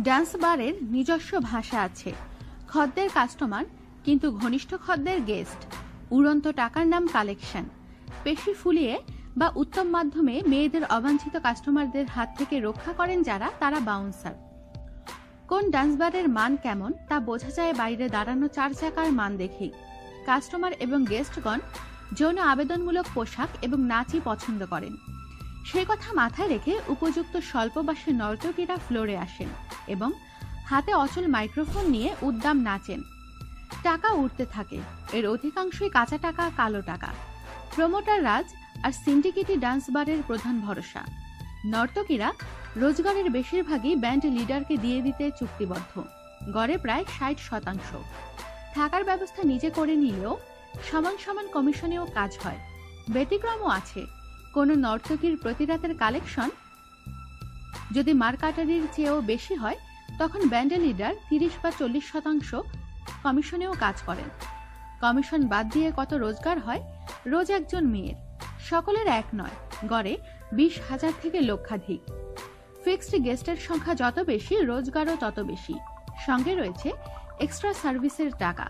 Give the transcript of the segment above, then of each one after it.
Dance বারের নিজস্ব ভাষা আছে। খদ্দের কাস্টমার, কিন্তু ঘনিষ্ঠ খদ্দের গেস্ট। উড়ন্ত টাকার নাম কালেকশন। পেশি ফুলিয়ে বা উত্তম মাধ্যমে মেয়েদের অবাঞ্ছিত কাস্টমারদের হাত থেকে রক্ষা করেন যারা, তারা বাউন্সার কোন ডান্স বারের মান কেমন, তা বোঝা যায় বাইরে দাঁড়ানো চার চাকার মান দেখেই। কাস্টমার এবং গেস্টগণ যৌন আবেদনমূলক পোশাক এবং নাচই পছন্দ করেন। সেই কথা মাথায় রেখে উপযুক্ত স্বল্পবাসে নর্তকীরা ফ্লোরে আসেন এবং হাতে অচল মাইক্রোফোন নিয়ে উদ্দাম নাচেন। টাকা উঠতে থাকে। এর অধিকাংশই কাঁচা টাকা, কালো টাকা। প্রমোটার রাজ আর সিন্ডিকেটি ডান্স বারের প্রধান ভরসা। নর্তকীরা রোজগারের বেশিরভাগই ব্যান্ড লিডারকে দিয়ে দিতে চুক্তিবদ্ধ। গড়ে প্রায় ষাট শতাংশ। থাকার ব্যবস্থা নিজে করে নিলেও সমান সমান কমিশনেও কাজ হয়। ব্যতিক্রমও আছে। কোনো নর্তকীর প্রতি রাতের কালেকশন? যদি মার্কাটারির চেয়েও বেশি হয়, তখন ব্যান্ডের লিডার তিরিশ বা চল্লিশ শতাংশ কমিশনেও কাজ করেন। কমিশন বাদ দিয়ে কত রোজগার হয়? রোজ একজন মেয়ের। সকলের এক নয়, গড়ে বিশ হাজার থেকে লক্ষাধিক। ফিক্সড গেস্টের সংখ্যা যত বেশি, রোজগারও তত বেশি। সঙ্গে রয়েছে এক্সট্রা সার্ভিসের টাকা।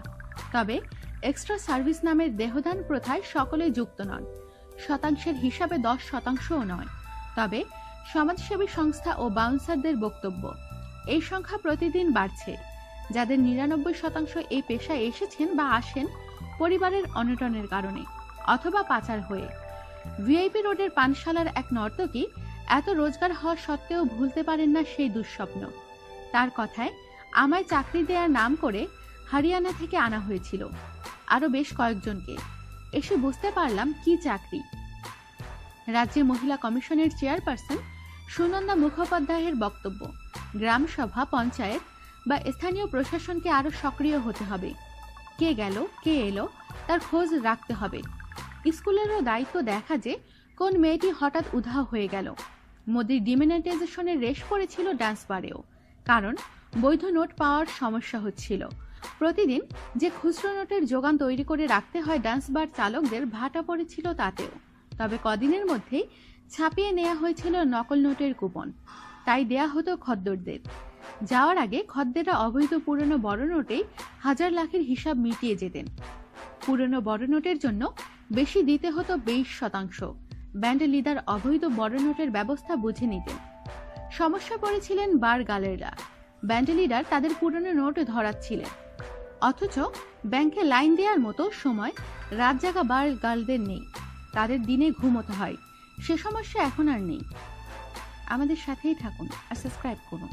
তবে এক্সট্রা সার্ভিস নামের দেহদান প্রথায় সকলে যুক্ত নন। শতাংশের হিসাবে দশ শতাংশও নয়। তবে সমাজসেবী সংস্থা ও বাউন্সারদের বক্তব্য, এই সংখ্যা প্রতিদিন বাড়ছে। যাদের নিরানব্বই শতাংশ এই পেশায় এসেছেন বা আসেন পরিবারের অনটনের কারণে অথবা পাচার হয়ে। ভিআইপি রোডের পানশালার এক নর্তকী এত রোজগার হওয়া সত্ত্বেও ভুলতে পারেন না সেই দুঃস্বপ্ন। তার কথায় আমায় চাকরি দেওয়ার নাম করে হরিয়ানা থেকে আনা হয়েছিল, আরও বেশ কয়েকজনকে। এসে বুঝতে পারলাম কি চাকরি। রাজ্যে মহিলা কমিশনের চেয়ারপারসন সুনন্দা মুখোপাধ্যায়ের বক্তব্য, গ্রাম সভা, পঞ্চায়েত বা স্থানীয় প্রশাসনকে আরও সক্রিয় হতে হবে। কে গেল, কে এলো, তার খোঁজ রাখতে হবে। স্কুলেরও দায়িত্ব দেখা যে কোন মেয়েটি হঠাৎ উধাও হয়ে গেল। মোদির ডিমিনেটাইজেশনের রেশ পড়েছিল ডান্স বারেও, কারণ বৈধ নোট পাওয়ার সমস্যা হচ্ছিল। প্রতিদিন যে খুচরো নোটের যোগান তৈরি করে রাখতে হয় ডান্স বার চালকদের ভাটা পড়েছিল তাতেও। তবে কদিনের মধ্যেই ছাপিয়ে নেওয়া হয়েছিল নকল নোটের কুপন। তাই দেয়া হতো খদ্দরদের। যাওয়ার আগে খদ্দেররা অবৈধ পুরনো বড় নোটেই হাজার লাখের হিসাব মিটিয়ে যেতেন। পুরনো বড় নোটের জন্য বেশি দিতে হতো বিশ শতাংশ। ব্যান্ড লিডার অবৈধ বড় নোটের ব্যবস্থা বুঝে নিতেন। সমস্যা পড়েছিলেন বার গালেররা। ব্যান্ড লিডার তাদের পুরনো নোট ধরাচ্ছিলেন। অথচ ব্যাংকে লাইন দেওয়ার মতো সময় রাত জাগা বার গার্লদের নেই। তাদের দিনে ঘুমোতে হয়। সে সমস্যা এখন আর নেই। আমাদের সাথেই থাকুন আর সাবস্ক্রাইব করুন।